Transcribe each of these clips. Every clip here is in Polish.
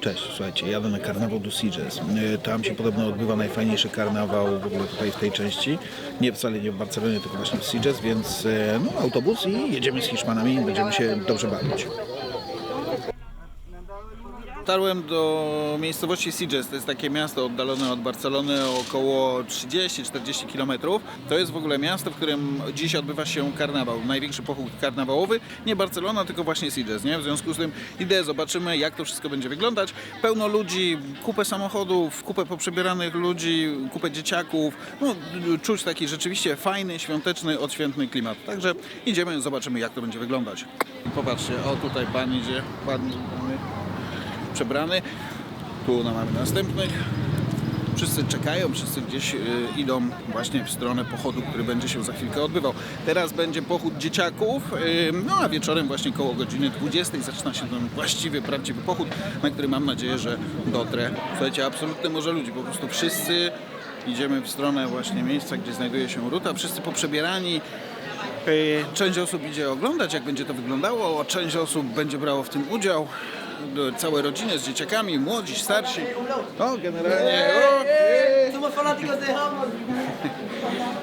Cześć, słuchajcie, jadę na karnawał do Sitges. E, Tam się podobno odbywa najfajniejszy karnawał w ogóle tutaj w tej części. Nie wcale nie w Barcelonie, tylko właśnie w Sitges, więc e, no, autobus i jedziemy z Hiszpanami będziemy się dobrze bawić. Dotarłem do miejscowości Sitges, to jest takie miasto oddalone od Barcelony około 30-40 km. To jest w ogóle miasto, w którym dziś odbywa się karnawał, największy pochód karnawałowy. Nie Barcelona, tylko właśnie Sitges, nie? W związku z tym idę, zobaczymy jak to wszystko będzie wyglądać. Pełno ludzi, kupę samochodów, kupę poprzebieranych ludzi, kupę dzieciaków. No, czuć taki rzeczywiście fajny, świąteczny, odświętny klimat. Także idziemy, zobaczymy jak to będzie wyglądać. Popatrzcie, o tutaj pan idzie, ładnie ubrany przebrany. Tu no, mamy następnych. Wszyscy czekają, wszyscy gdzieś y, idą właśnie w stronę pochodu, który będzie się za chwilkę odbywał. Teraz będzie pochód dzieciaków, y, no a wieczorem właśnie koło godziny 20 zaczyna się ten właściwy, prawdziwy pochód, na który mam nadzieję, że dotrę. Słuchajcie, absolutne morze ludzi, po prostu wszyscy idziemy w stronę właśnie miejsca, gdzie znajduje się ruta, wszyscy poprzebierani, Y, Część osób idzie oglądać, jak będzie to wyglądało, część osób będzie brało w tym udział. Całe rodziny z dzieciakami, młodzi, starsi. No, generalnie. O,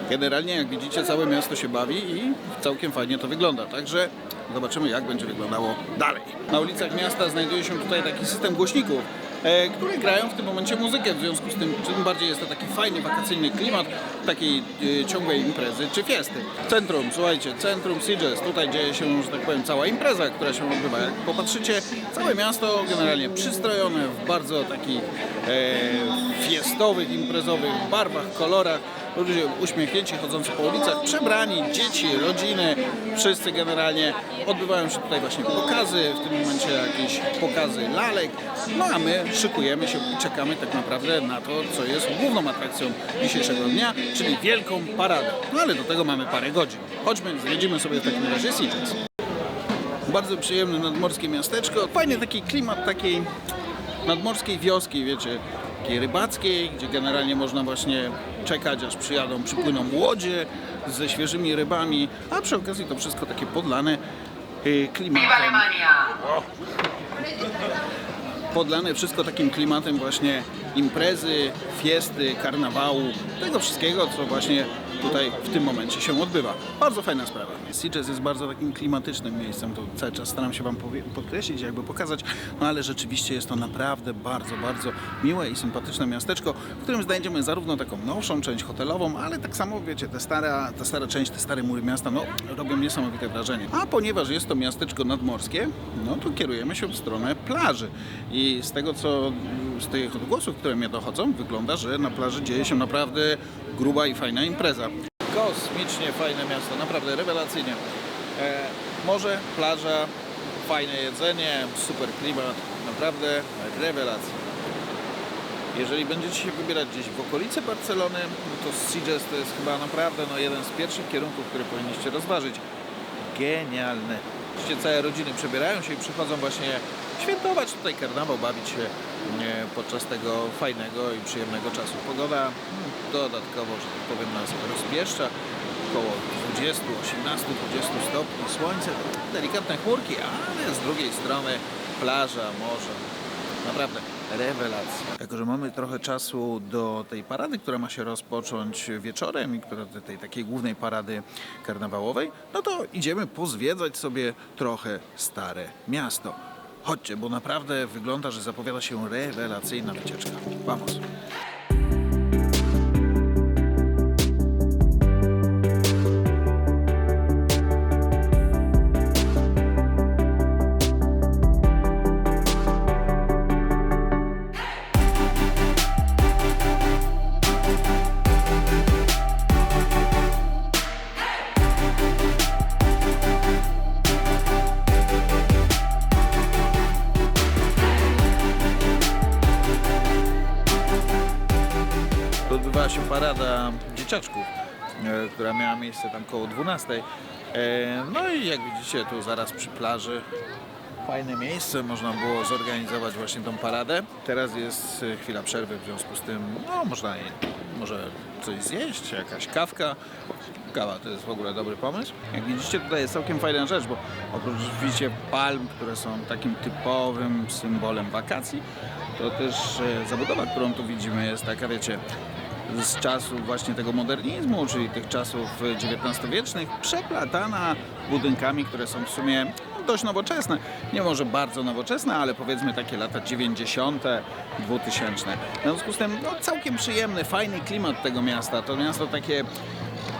generalnie, jak widzicie, całe miasto się bawi i całkiem fajnie to wygląda. Także zobaczymy, jak będzie wyglądało dalej. Na ulicach miasta znajduje się tutaj taki system głośników. E, Które grają w tym momencie muzykę, w związku z tym tym bardziej jest to taki fajny, wakacyjny klimat takiej e, ciągłej imprezy czy fiesty. Centrum, słuchajcie, centrum Sitges, tutaj dzieje się, że tak powiem, cała impreza, która się odbywa. Jak popatrzycie, całe miasto generalnie przystrojone w bardzo takich e, fiestowych, imprezowych barwach, kolorach. Ludzie uśmiechnięci, chodzący po ulicach, przebrani, dzieci, rodziny, wszyscy generalnie odbywają się tutaj właśnie pokazy, w tym momencie jakieś pokazy lalek, no a my szykujemy się czekamy tak naprawdę na to, co jest główną atrakcją dzisiejszego dnia, czyli wielką paradę. No ale do tego mamy parę godzin. Chodźmy, zwiedzimy sobie w takim razie Sitges. Bardzo przyjemne nadmorskie miasteczko. Fajny taki klimat takiej nadmorskiej wioski, wiecie, takiej rybackiej, gdzie generalnie można właśnie czekać, aż przyjadą, przypłyną łodzie ze świeżymi rybami, a przy okazji to wszystko takie podlane y, klimatem. Podlane wszystko takim klimatem właśnie imprezy, fiesty, karnawału, tego wszystkiego, co właśnie tutaj w tym momencie się odbywa. Bardzo fajna sprawa. Sitges jest bardzo takim klimatycznym miejscem, to cały czas staram się Wam podkreślić, jakby pokazać, no ale rzeczywiście jest to naprawdę bardzo, bardzo miłe i sympatyczne miasteczko, w którym znajdziemy zarówno taką nowszą część hotelową, ale tak samo, wiecie, te stara, ta stara część, te stare mury miasta, no robią niesamowite wrażenie. A ponieważ jest to miasteczko nadmorskie, no to kierujemy się w stronę plaży i z tego, co z tych odgłosów, które mnie dochodzą, wygląda, że na plaży dzieje się naprawdę gruba i fajna impreza. Kosmicznie fajne miasto, naprawdę rewelacyjnie. E, morze, plaża, fajne jedzenie, super klimat, naprawdę rewelacja. Jeżeli będziecie się wybierać gdzieś w okolice Barcelony, no to Sitges to jest chyba naprawdę no, jeden z pierwszych kierunków, które powinniście rozważyć. Genialne. Oczywiście całe rodziny przebierają się i przychodzą właśnie świętować tutaj karnawał, bawić się podczas tego fajnego i przyjemnego czasu. Pogoda mm, dodatkowo, że tak powiem, nas rozpieszcza. Około 20, 18, 20 stopni, słońce, delikatne chmurki, ale z drugiej strony plaża, morze, Naprawdę rewelacja. Jako, że mamy trochę czasu do tej parady, która ma się rozpocząć wieczorem i która do tej takiej głównej parady karnawałowej, no to idziemy pozwiedzać sobie trochę stare miasto. Chodźcie, bo naprawdę wygląda, że zapowiada się rewelacyjna wycieczka. Vamos. Odbywała się parada dzieciaczków, e, która miała miejsce tam koło 12. E, No i jak widzicie tu zaraz przy plaży fajne miejsce, można było zorganizować właśnie tą paradę. Teraz jest e, chwila przerwy, w związku z tym no, można może coś zjeść, jakaś kawka. kawa to jest w ogóle dobry pomysł. Jak widzicie, tutaj jest całkiem fajna rzecz, bo oprócz widzicie palm, które są takim typowym symbolem wakacji, to też zabudowa, którą tu widzimy jest taka, wiecie, z czasów właśnie tego modernizmu, czyli tych czasów XIX-wiecznych, przeplatana budynkami, które są w sumie dość nowoczesne. Nie może bardzo nowoczesne, ale powiedzmy takie lata 90., 2000. W związku z tym no, całkiem przyjemny, fajny klimat tego miasta. To miasto takie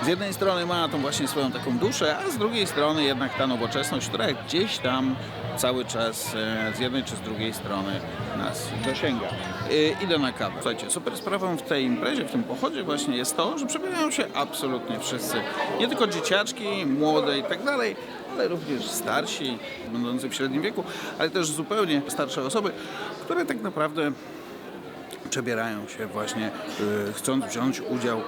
z jednej strony ma tą właśnie swoją taką duszę, a z drugiej strony jednak ta nowoczesność, która gdzieś tam cały czas e, z jednej czy z drugiej strony nas dosięga. E, Idę na kawę. Słuchajcie, super sprawą w tej imprezie, w tym pochodzie właśnie jest to, że przebywają się absolutnie wszyscy. Nie tylko dzieciaczki, młode i tak dalej, ale również starsi, będący w średnim wieku, ale też zupełnie starsze osoby, które tak naprawdę przebierają się właśnie, y, chcąc wziąć udział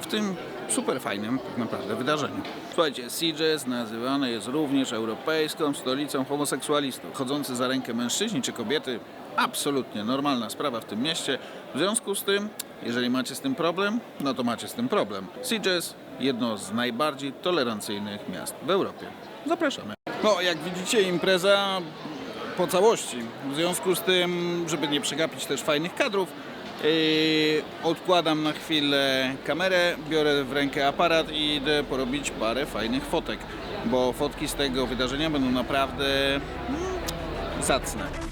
w tym super fajnym tak naprawdę wydarzeniu. Słuchajcie, Sitges nazywany jest również europejską stolicą homoseksualistów. Chodzący za rękę mężczyźni czy kobiety, absolutnie normalna sprawa w tym mieście. W związku z tym, jeżeli macie z tym problem, no to macie z tym problem. Sitges, jedno z najbardziej tolerancyjnych miast w Europie. Zapraszamy. No, jak widzicie, impreza po całości. W związku z tym, żeby nie przegapić też fajnych kadrów, odkładam na chwilę kamerę, biorę w rękę aparat i idę porobić parę fajnych fotek, bo fotki z tego wydarzenia będą naprawdę mm, zacne.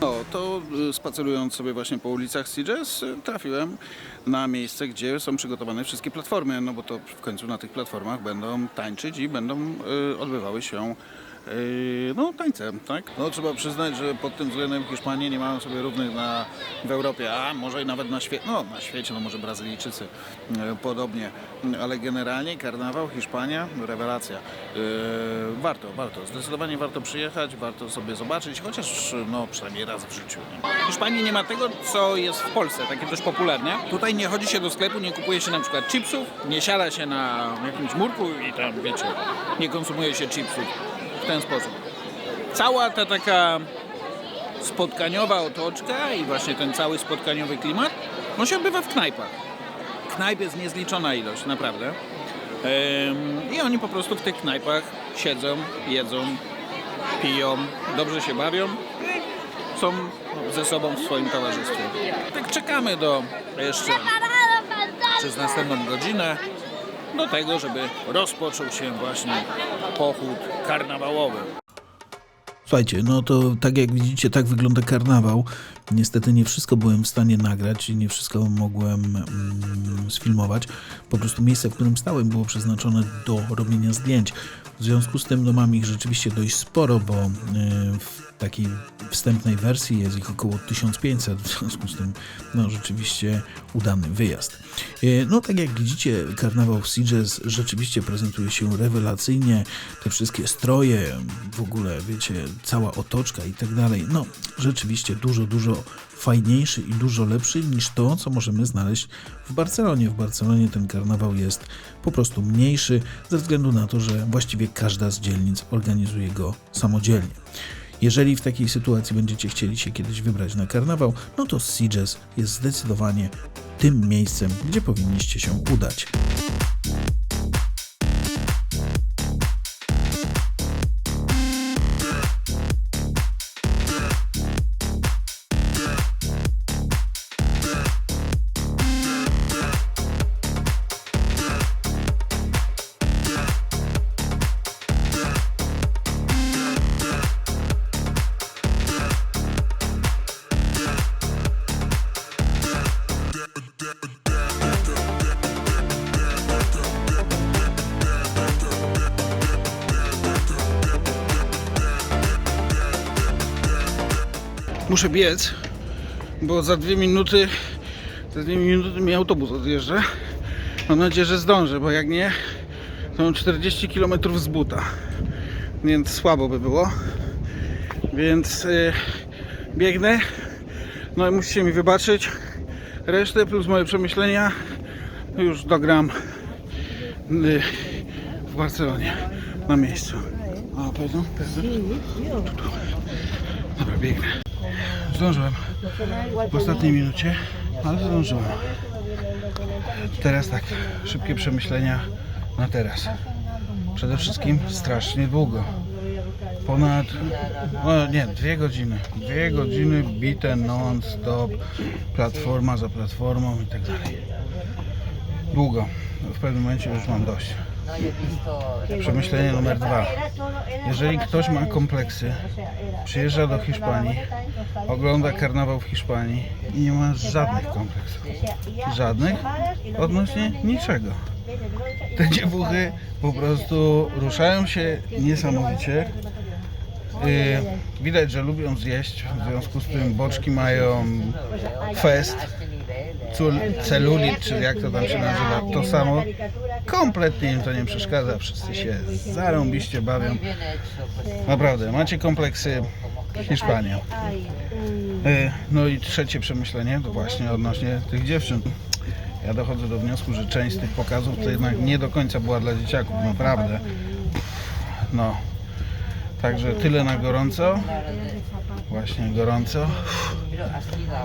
No, to y, spacerując sobie właśnie po ulicach Sitges, y, trafiłem na miejsce, gdzie są przygotowane wszystkie platformy, no bo to w końcu na tych platformach będą tańczyć i będą y, odbywały się no, tańce, tak? No trzeba przyznać, że pod tym względem Hiszpanie nie mają sobie równych na, w Europie, a może i nawet na świecie, no na świecie, no może Brazylijczycy y, podobnie, ale generalnie karnawał, Hiszpania, rewelacja. Y, warto, warto, zdecydowanie warto przyjechać, warto sobie zobaczyć, chociaż no przynajmniej raz w życiu. Nie? W Hiszpanii nie ma tego, co jest w Polsce, takie dość popularne. Tutaj nie chodzi się do sklepu, nie kupuje się na przykład chipsów, nie siada się na jakimś murku i tam, wiecie, nie konsumuje się chipsów w ten sposób. Cała ta taka spotkaniowa otoczka i właśnie ten cały spotkaniowy klimat, on się odbywa w knajpach. Knajp jest niezliczona ilość, naprawdę. I oni po prostu w tych knajpach siedzą, jedzą, piją, dobrze się bawią są ze sobą w swoim towarzystwie. Tak czekamy do jeszcze przez następną godzinę do tego, żeby rozpoczął się właśnie pochód karnawałowy. Słuchajcie, no to tak jak widzicie, tak wygląda karnawał. Niestety nie wszystko byłem w stanie nagrać i nie wszystko mogłem mm, sfilmować. Po prostu miejsce, w którym stałem, było przeznaczone do robienia zdjęć. W związku z tym no, mam ich rzeczywiście dość sporo, bo y, w takiej wstępnej wersji jest ich około 1500. W związku z tym no, rzeczywiście udany wyjazd. Y, No tak jak widzicie, karnawał w Sitges rzeczywiście prezentuje się rewelacyjnie. Te wszystkie stroje, w ogóle wiecie, cała otoczka i tak dalej. No rzeczywiście dużo, dużo fajniejszy i dużo lepszy niż to, co możemy znaleźć w Barcelonie. W Barcelonie ten karnawał jest po prostu mniejszy ze względu na to, że właściwie każda z dzielnic organizuje go samodzielnie. Jeżeli w takiej sytuacji będziecie chcieli się kiedyś wybrać na karnawał, no to Sitges jest zdecydowanie tym miejscem, gdzie powinniście się udać. Muszę biec, bo za dwie minuty, za dwie minuty mi autobus odjeżdża. Mam nadzieję, że zdążę, bo jak nie, to mam 40 km z buta, więc słabo by było. Więc y, biegnę. No i musicie mi wybaczyć. Resztę plus moje przemyślenia już dogram y, w Barcelonie na miejscu. A, pewno? Pewno? Dobra, biegnę. Zdążyłem w ostatniej minucie, ale zdążyłem. Teraz tak, szybkie przemyślenia na teraz. Przede wszystkim strasznie długo. Ponad, no nie, dwie godziny. Dwie godziny bite non-stop, platforma za platformą i tak dalej. Długo. W pewnym momencie już mam dość. Przemyślenie numer dwa. Jeżeli ktoś ma kompleksy, przyjeżdża do Hiszpanii, ogląda karnawał w Hiszpanii i nie ma żadnych kompleksów. Żadnych odnośnie niczego. Te dziewuchy po prostu ruszają się niesamowicie. Yy, widać, że lubią zjeść, w związku z tym boczki mają fest, celulit, czy jak to tam się nazywa, to samo. Kompletnie im to nie przeszkadza, wszyscy się zarąbiście bawią. Naprawdę, macie kompleksy Hiszpania. Yy, No i trzecie przemyślenie, to właśnie odnośnie tych dziewczyn. Ja dochodzę do wniosku, że część z tych pokazów to jednak nie do końca była dla dzieciaków, naprawdę. No. Także tyle na gorąco. Właśnie gorąco.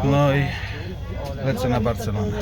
No i lecę na Barcelonę.